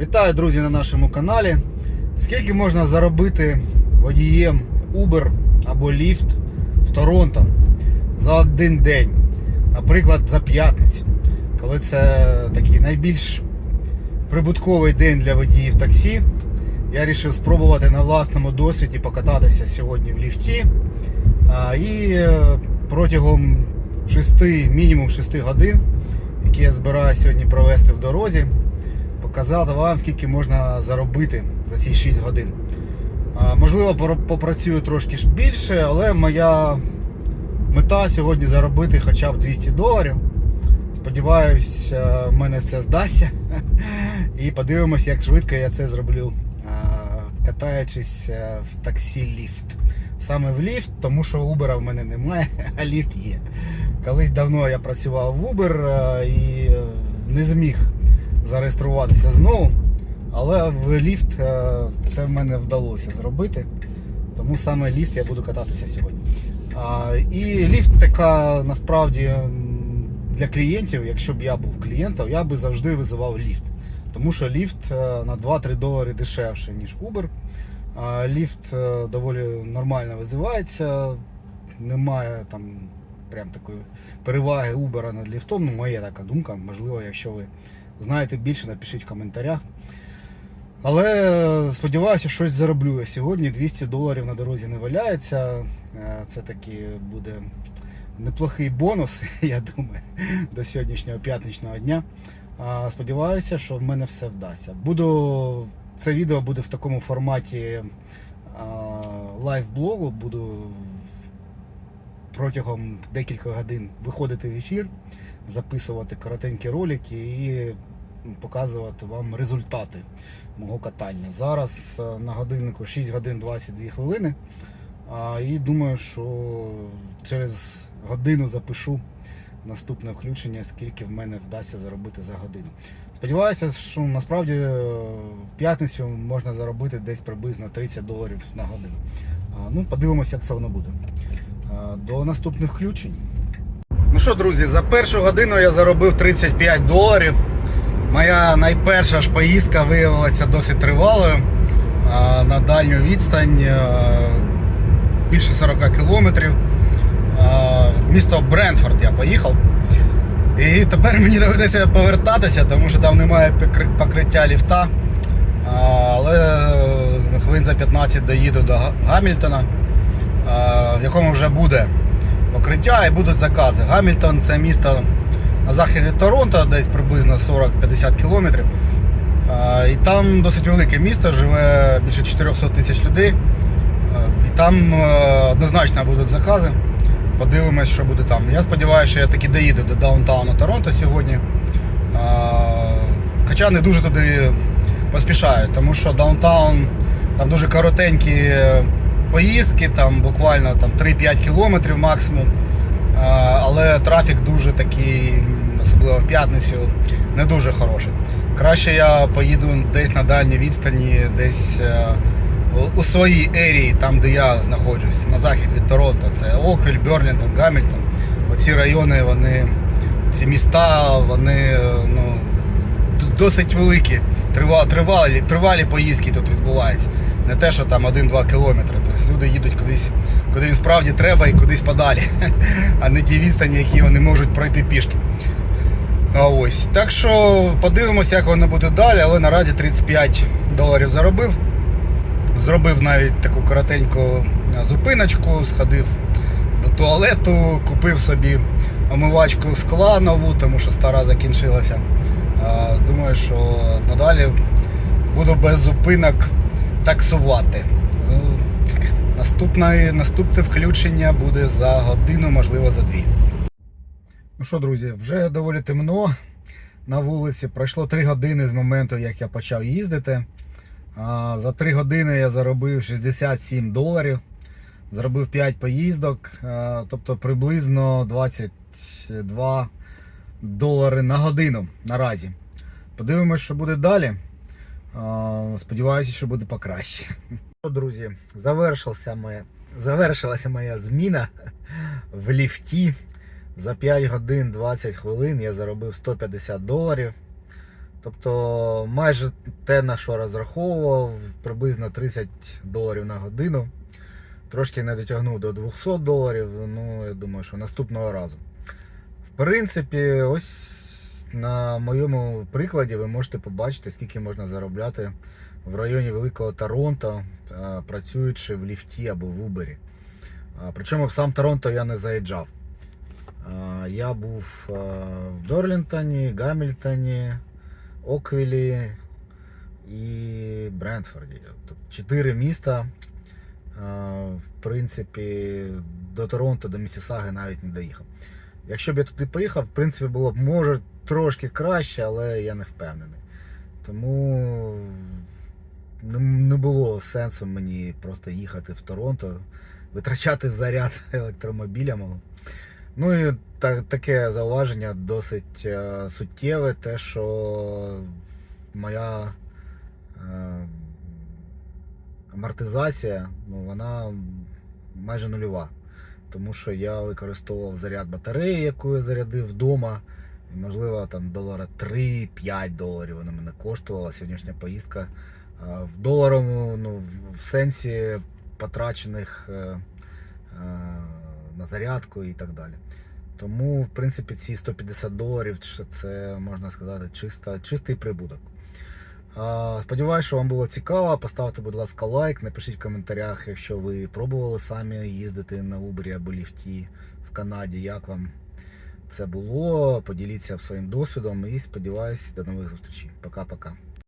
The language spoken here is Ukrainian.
Вітаю, друзі, на нашому каналі. Скільки можна заробити водієм Uber або Lyft в Торонто за один день? Наприклад, за п'ятницю, коли це такий найбільш прибутковий день для водіїв таксі. Я вирішив спробувати на власному досвіді покататися сьогодні в ліфті. І е, протягом 6, мінімум 6 годин, які я збираюся сьогодні провести в дорозі, показати вам, скільки можна заробити за ці 6 годин. Можливо, попрацюю трошки більше, але моя мета сьогодні заробити хоча б 200 доларів. Сподіваюсь, е, в мене це вдасться. І подивимось, як швидко я це зроблю, катаючись е, в таксі ліфт. Саме в ліфт, тому що Uber в мене немає, а ліфт є. Колись давно я працював в Uber е, і е, не зміг зареєструватися знову. Але в ліфт е, це в мене вдалося зробити. Тому саме ліфт я буду кататися сьогодні. І ліфт така насправді для клієнтів, якщо б я був клієнтом, я би завжди визивав ліфт. Тому що ліфт е, на 2-3 долари дешевше, ніж Uber. Ліфт е, доволі нормально визивається. Немає там прям такої переваги Uber над ліфтом. Ну, моя така думка. Можливо, якщо ви знаєте більше, напишіть в коментарях. Але е, сподіваюся, щось зароблю я сьогодні. 200 доларів на дорозі не валяється. Е, Це такий буде неплохий бонус, я думаю, до сьогоднішнього п'ятничного дня. Сподіваюся, що в мене все вдасться. Буду це відео буде в такому форматі лайв-блогу. Буду протягом декілька годин виходити в ефір, записувати коротенькі ролики і показувати вам результати мого катання. Зараз е, на годиннику 6 годин 22 хвилини. І думаю, що через годину запишу наступне включення, скільки в мене вдасться заробити за годину. Сподіваюся, що насправді е, в п'ятницю можна заробити десь приблизно 30 доларів на годину. Ну, подивимося, як це воно буде. А, До наступних включень. Ну що, друзі, за першу годину я заробив 35 доларів. Моя найперша ж поїздка виявилася досить тривалою. На дальню відстань е, більше 40 кілометрів. В місто Бренфорд я поїхав. І тепер мені доведеться повертатися, тому що там немає покриття ліфта. Але е, хвилин за 15 доїду до Гамільтона, в якому вже буде покриття і будуть закази. Гамільтон це місто на захід від Торонто, десь приблизно 40-50 кілометрів. І там досить велике місто, живе більше 400 тисяч людей. І там е, однозначно будуть закази. Подивимось, що буде там. Я сподіваюся, що я таки доїду до даунтауну Торонто сьогодні. Хоча не дуже туди поспішаю, тому що даунтаун там дуже коротенькі е, поїздки, там буквально там 3-5 кілометрів максимум. Але трафік дуже такий, особливо в п'ятницю, не дуже хороший. Краще я поїду десь на дальній відстані, десь е, у- своїй ерії, там де я знаходжусь, на захід від Торонто. Це Оквіль, Берлінтон, Гамільтон. Оці райони, вони, ці міста, вони ну, досить великі. Тривалі, тривалі поїздки тут відбуваються. Не те, що там 1-2 кілометри. Тобто люди їдуть кудись, куди їм справді треба і кудись подалі, а не ті відстані, які вони можуть пройти пішки. А ось. Так що подивимося, як воно буде далі, але наразі 35 доларів заробив. Зробив навіть таку коротеньку зупиночку, сходив до туалету, купив собі омивачку скла нову, тому що стара закінчилася. Думаю, що надалі буду без зупинок таксувати. Ну, Наступне, наступне включення буде за годину, можливо, за дві. Ну що, друзі, вже доволі темно на вулиці. Пройшло 3 години з моменту, як я почав їздити. За 3 години я заробив 67 доларів. Зробив 5 поїздок, тобто приблизно 22 долари на годину наразі. Подивимось, що буде далі. Сподіваюся, що буде покраще. Ну, Друзі, завершилася моя, завершилася моя зміна в ліфті. За 5 годин 20 хвилин я заробив 150 доларів. Тобто майже те, на що розраховував, приблизно 30 доларів на годину. Трошки не дотягнув до 200 доларів. Ну, я думаю, що наступного разу. В принципі, ось на моєму прикладі ви можете побачити, скільки можна заробляти в районі Великого Торонто, е, працюючи в ліфті або в Убері. Причому в сам Торонто я не заїжджав. Я був е, в Дорлінтоні, Гамільтоні, Оквілі і Брентфорді. Тобто чотири міста. В принципі, до Торонто, до Місісаги навіть не доїхав. Якщо б я туди поїхав, в принципі, було б може трошки краще, але я не впевнений. Тому не, було сенсу мені просто їхати в Торонто, витрачати заряд електромобіля. Ну і та, таке зауваження досить е, суттєве, те, що моя е, амортизація, ну, вона майже нульова. Тому що я використовував заряд батареї, яку я зарядив вдома. Можливо, там долара 3-5 доларів вона мене коштувала сьогоднішня поїздка. В доларовому, ну, в сенсі потрачених е, е, на зарядку і так далі. Тому, в принципі, ці 150 доларів це- можна сказати чиста, чистий прибуток. А, Сподіваюсь, що вам було цікаво. Поставте, будь ласка, лайк, напишіть в коментарях, якщо ви пробували самі їздити на Uber або ліфті в Канаді, як вам це було. Поділіться своїм досвідом і сподіваюсь, до нових зустрічей. Пока-пока.